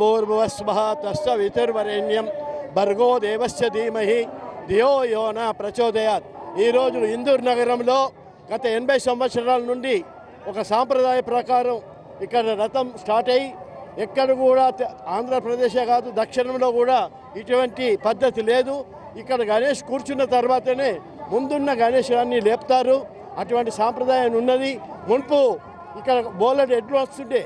భూర్భువస్వః తస్య వితుర్వరేణ్యం. భర్గో దేవస్య ధీమహి. ధియో యోన ప్రచోదయాత్. ఈరోజు ఇందూర్ నగరంలో గత ఎనభై సంవత్సరాల నుండి ఒక సాంప్రదాయ ప్రకారం ఇక్కడ రథం స్టార్ట్ అయ్యి ఎక్కడ కూడా ఆంధ్రప్రదేశే కాదు దక్షిణంలో కూడా ఇటువంటి పద్ధతి లేదు. ఇక్కడ గణేష్ కూర్చున్న తర్వాతనే ముందున్న గణేశాన్ని లేపుతారు. అటువంటి సాంప్రదాయం ఉన్నది. మున్పు ఇక్కడ బోలెడ్ ఎడ్లు వస్తుండే.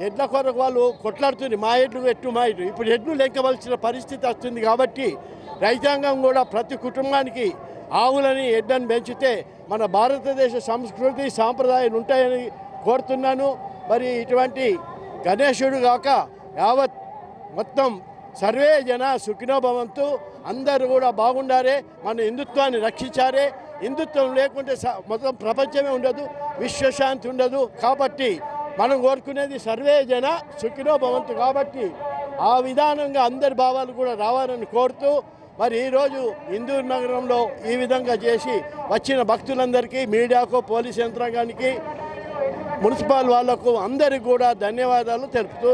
ఎడ్ల కొరకు వాళ్ళు కొట్లాడుతుంది మా ఎడ్లు ఎట్టు మా ఎడ్లు. ఇప్పుడు ఎడ్లు లెక్కవలసిన పరిస్థితి వస్తుంది కాబట్టి రైతాంగం కూడా ప్రతి కుటుంబానికి ఆవులని ఎడ్లను పెంచితే మన భారతదేశ సంస్కృతి సాంప్రదాయాలు ఉంటాయని కోరుతున్నాను. మరి ఇటువంటి గణేశుడు కాక యావత్ మొత్తం సర్వే జన సుఖినోభవంతు అందరూ కూడా బాగుండారే మన హిందుత్వాన్ని రక్షించారే. హిందుత్వం లేకుంటే స- మొత్తం ప్రపంచమే ఉండదు విశ్వశాంతి ఉండదు. కాబట్టి మనం కోరుకునేది సర్వే జన సుఖినో భవంతు. కాబట్టి ఆ విధానంగా అందరి భావాలు కూడా రావాలని కోరుతూ మరి ఈరోజు ఇందూరు నగరంలో ఈ విధంగా చేసి వచ్చిన భక్తులందరికీ మీడియాకు పోలీస్ యంత్రాంగానికి మున్సిపల్ వాళ్ళకు అందరికీ కూడా ధన్యవాదాలు తెలుపుతూ